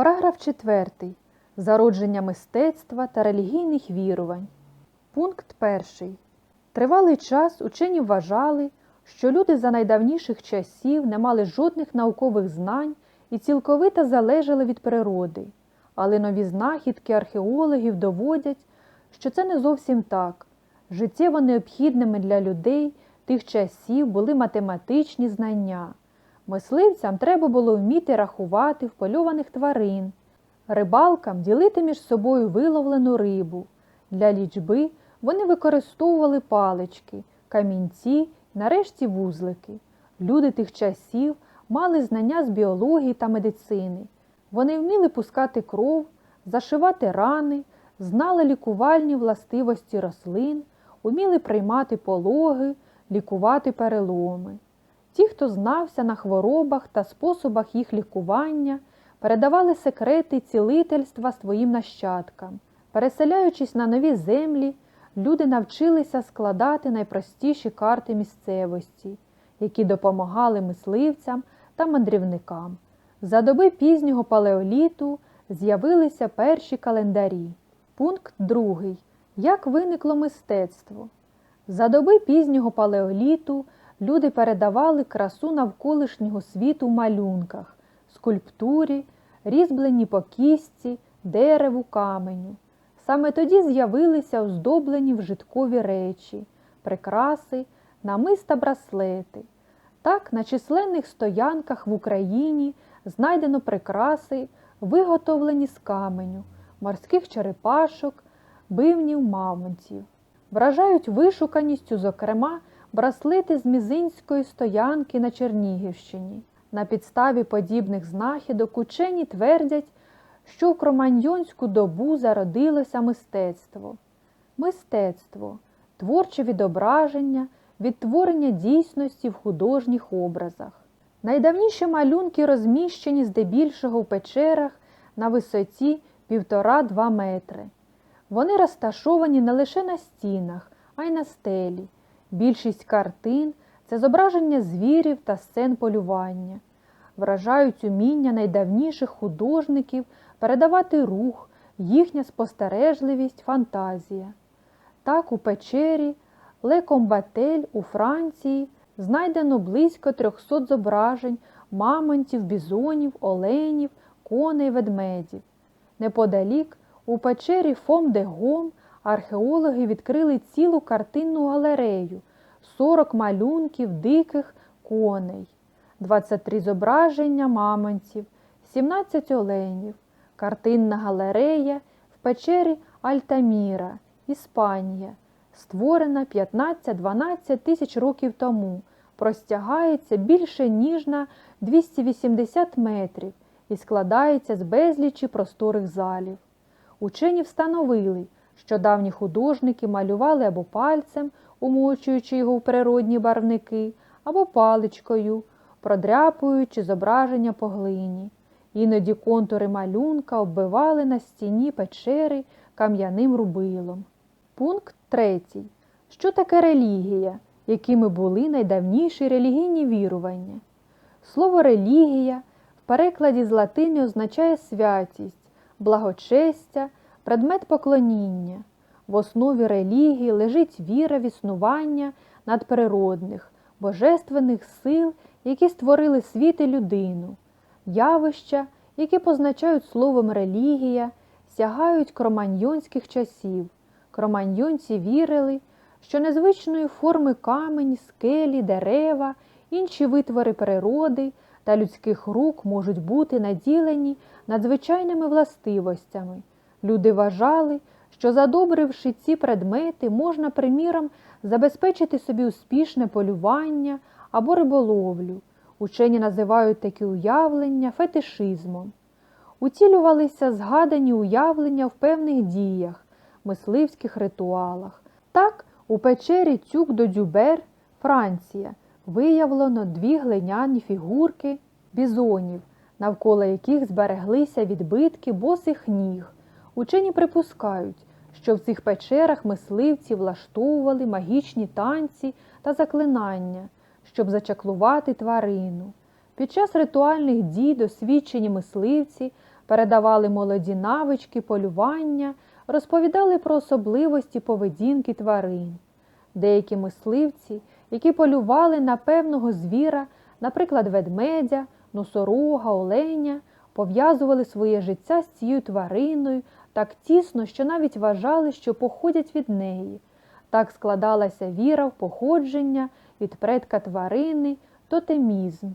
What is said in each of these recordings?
Параграф 4. Зародження мистецтва та релігійних вірувань. Пункт 1. Тривалий час учені вважали, що люди за найдавніших часів не мали жодних наукових знань і цілковито залежали від природи. Але нові знахідки археологів доводять, що це не зовсім так. Життєво необхідними для людей тих часів були математичні знання. Мисливцям треба було вміти рахувати впольованих тварин, рибалкам ділити між собою виловлену рибу. Для лічби вони використовували палички, камінці, нарешті вузлики. Люди тих часів мали знання з біології та медицини. Вони вміли пускати кров, зашивати рани, знали лікувальні властивості рослин, уміли приймати пологи, лікувати переломи. Ті, хто знався на хворобах та способах їх лікування, передавали секрети цілительства своїм нащадкам. Переселяючись на нові землі, люди навчилися складати найпростіші карти місцевості, які допомагали мисливцям та мандрівникам. За доби пізнього палеоліту з'явилися перші календарі. Пункт 2. Як виникло мистецтво? За доби пізнього палеоліту люди передавали красу навколишнього світу в малюнках, скульптурі, різьблені по кістці, дереву, каменю. Саме тоді з'явилися оздоблені вжиткові речі, прикраси, намиста браслети. Так, на численних стоянках в Україні знайдено прикраси, виготовлені з каменю, морських черепашок, бивнів мамонтів. Вражають вишуканістю, зокрема, браслети з Мізинської стоянки на Чернігівщині. На підставі подібних знахідок учені твердять, що в кроманьйонську добу зародилося мистецтво. Мистецтво творче відображення, відтворення дійсності в художніх образах. Найдавніші малюнки розміщені здебільшого в печерах на висоті 1,5-2 метри. Вони розташовані не лише на стінах, а й на стелі. Більшість картин це зображення звірів та сцен полювання. Вражають уміння найдавніших художників передавати рух, їхня спостережливість, фантазія. Так, у печері Ле Комбатель у Франції знайдено близько 300 зображень мамонтів, бізонів, оленів, коней, ведмедів. Неподалік у печері Фом де Гом археологи відкрили цілу картинну галерею, 40 малюнків диких коней, 23 зображення мамонтів, 17 оленів, картинна галерея в печері Альтаміра, Іспанія, створена 15-12 тисяч років тому, простягається більше ніж на 280 метрів і складається з безлічі просторих залів. Учені встановили, що давні художники малювали або пальцем, умочуючи його в природні барвники, або паличкою, продряпуючи зображення по глині. Іноді контури малюнка оббивали на стіні печери кам'яним рубилом. Пункт 3. Що таке релігія? Якими були найдавніші релігійні вірування? Слово релігія в перекладі з латини означає святість, благочестя, предмет поклоніння. В основі релігії лежить віра в існування надприродних, божественних сил, які створили світ і людину. Явища, які позначають словом релігія, сягають кроманьйонських часів. Кроманьйонці вірили, що незвичної форми камені, скелі, дерева, інші витвори природи та людських рук можуть бути наділені надзвичайними властивостями. Люди вважали, що задобривши ці предмети, можна, приміром, забезпечити собі успішне полювання або риболовлю. Учені називають такі уявлення фетишизмом. Утілювалися згадані уявлення в певних діях, мисливських ритуалах. Так, у печері Тюк до Дюбер, Франція, виявлено дві глиняні фігурки бізонів, навколо яких збереглися відбитки босих ніг. Учені припускають, що в цих печерах мисливці влаштовували магічні танці та заклинання, щоб зачаклувати тварину. Під час ритуальних дій досвідчені мисливці передавали молоді навички полювання, розповідали про особливості поведінки тварин. Деякі мисливці, які полювали на певного звіра, наприклад, ведмедя, носорога, оленя, пов'язували своє життя з цією твариною так тісно, що навіть вважали, що походять від неї. Так складалася віра в походження від предка тварини, тотемізм.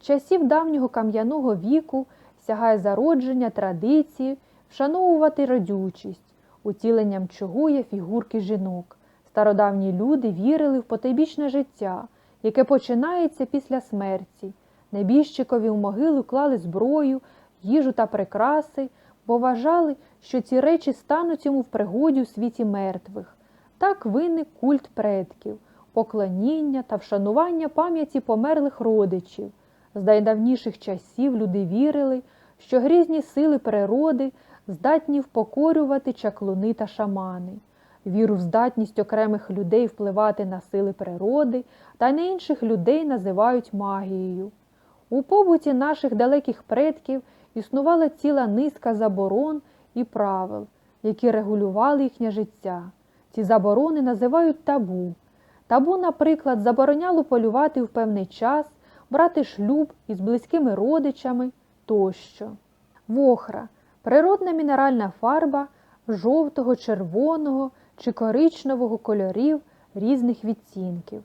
Часів давнього кам'яного віку сягає зародження традиції вшановувати родючість, утіленням чого є фігурки жінок. Стародавні люди вірили в потойбічне життя, яке починається після смерті. Небіжчикові в могилу клали зброю, їжу та прикраси, бо вважали, що ці речі стануть йому в пригоді у світі мертвих. Так виник культ предків, поклоніння та вшанування пам'яті померлих родичів. З найдавніших часів люди вірили, що грізні сили природи здатні впокорювати чаклуни та шамани. Віру в здатність окремих людей впливати на сили природи та на інших людей називають магією. У побуті наших далеких предків існувала ціла низка заборон і правил, які регулювали їхнє життя. Ці заборони називають табу. Табу, наприклад, забороняло полювати в певний час, брати шлюб із близькими родичами тощо. Вохра природна мінеральна фарба жовтого, червоного чи коричневого кольорів різних відтінків.